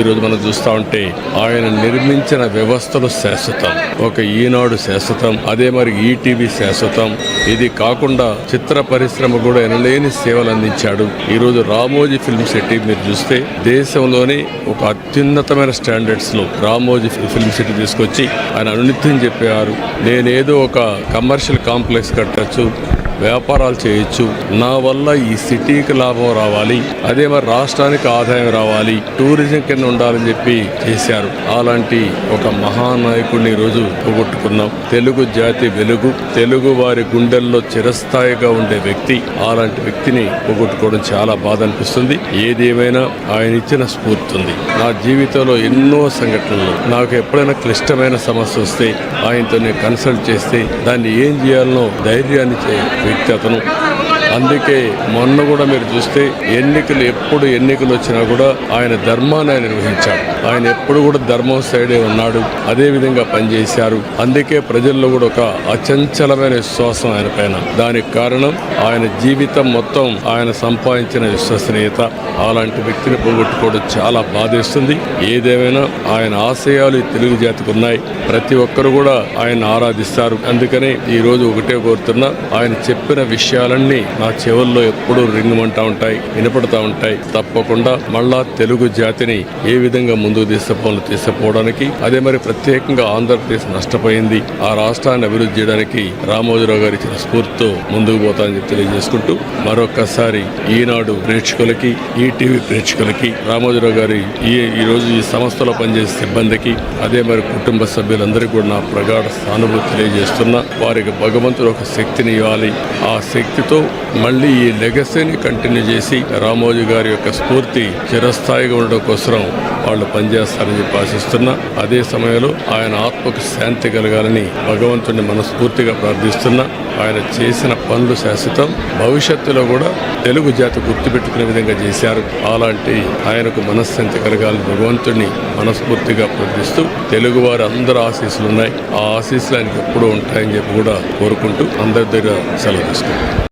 ఈరోజు మనం చూస్తా ఉంటే ఆయన నిర్మించిన వ్యవస్థలు శాశ్వతం. ఒక ఈనాడు శాశ్వతం అదే మరి ఈటీవీ శాశ్వతం. ఇది కాకుండా చిత్ర పరిశ్రమ కూడా ఎనలేని సేవలు అందించాడు. ఈరోజు రామోజీ ఫిల్మ్ సిటీ మీరు చూస్తే దేశంలోని ఒక అత్యున్నతమైన స్టాండర్డ్స్లో రామోజీ ఫిల్మ్ సిటీ తీసుకొచ్చి ఆయన అనునిత్యం చెప్పేవారు నేనేదో ఒక కమర్షియల్ కాంప్లెక్స్ కట్టచ్చు వ్యాపారాలు చేయొచ్చు. నా వల్ల ఈ సిటీకి లాభం రావాలి. అదే మరి రాష్ట్రానికి ఆదాయం రావాలి. టూరిజం కింద ఉండాలని చెప్పి చేశారు. అలాంటి ఒక మహానాయకుడిని ఈరోజు పోగొట్టుకున్నాం. తెలుగు జాతి వెలుగు తెలుగు వారి గుండెల్లో చిరస్థాయిగా ఉండే వ్యక్తి. అలాంటి వ్యక్తిని పోగొట్టుకోవడం చాలా బాధ అనిపిస్తుంది. ఏదేమైనా ఆయన ఇచ్చిన స్ఫూర్తి ఉంది నా జీవితంలో ఎన్నో సంఘటనలు. నాకు ఎప్పుడైనా క్లిష్టమైన సమస్య వస్తే ఆయనతో నేను కన్సల్ట్ చేస్తే దాన్ని ఏం చేయాలనో ధైర్యాన్ని చేయాలి と言って、その అందుకే మొన్న కూడా మీరు చూస్తే ఎన్నికలు ఎప్పుడు ఎన్నికలు వచ్చినా కూడా ఆయన ధర్మాన్ని ఆయన నిర్వహించాడు. ఆయన ఎప్పుడు కూడా ధర్మం సైడే ఉన్నాడు. అదే విధంగా పనిచేశారు. అందుకే ప్రజల్లో కూడా ఒక అచంచలమైన విశ్వాసం ఆయన పైన. దానికి కారణం ఆయన జీవితం మొత్తం ఆయన సంపాదించిన విశ్వసనీయత. అలాంటి వ్యక్తిని పోగొట్టుకోవడం చాలా బాధేస్తుంది. ఏదేమైనా ఆయన ఆశయాలు తెలుగు జాతికి ఉన్నాయి. ప్రతి ఒక్కరు కూడా ఆయన ఆరాధిస్తారు. అందుకనే ఈ రోజు ఒకటే కోరుతున్నా ఆయన చెప్పిన విషయాలన్నీ నా చెవుల్లో ఎప్పుడూ రింగుమంటా ఉంటాయి వినపడతా ఉంటాయి. తప్పకుండా మళ్ళా తెలుగు జాతిని ఏ విధంగా ముందుకు తీసుకుపోవాలో తీసుకుపోవడానికి అదే మరి ప్రత్యేకంగా ఆంధ్రప్రదేశ్ నష్టపోయింది. ఆ రాష్ట్రాన్ని అభివృద్ధి చేయడానికి రామోజీరావు గారు ఇచ్చిన స్ఫూర్తితో ముందుకు పోతానని చెప్పి తెలియజేసుకుంటూ మరొకసారి ఈనాడు ప్రేక్షకులకి ఈటీవీ ప్రేక్షకులకి రామోజీరావు గారి ఈ ఈ రోజు ఈ సంస్థలో పనిచేసే సిబ్బందికి అదే మరి కుటుంబ సభ్యులందరికీ కూడా నా ప్రగాఢ సానుభూతి తెలియజేస్తున్నా. వారికి భగవంతుడు ఒక శక్తిని ఇవ్వాలి. ఆ శక్తితో మళ్ళీ ఈ లెగసీని కంటిన్యూ చేసి రామోజీ గారి యొక్క స్ఫూర్తి చిరస్థాయిగా ఉండడం కోసం వాళ్ళు పనిచేస్తారని చెప్పి ఆశిస్తున్నా. అదే సమయంలో ఆయన ఆత్మకు శాంతి కలగాలని భగవంతుడిని మనస్ఫూర్తిగా ప్రార్థిస్తున్నా. ఆయన చేసిన పనులు శాశ్వతం. భవిష్యత్తులో కూడా తెలుగు జాతి గుర్తుపెట్టుకునే విధంగా చేశారు. అలాంటి ఆయనకు మనశ్శాంతి కలగాలని భగవంతుడిని మనస్ఫూర్తిగా ప్రార్థిస్తూ తెలుగు వారి అందరు ఆశీస్సులు ఉన్నాయి. ఆ ఆశీస్సులు ఆయనకి ఎప్పుడూ ఉంటాయని చెప్పి కూడా కోరుకుంటూ అందరి దగ్గర సెలవు తీసుకుంటాం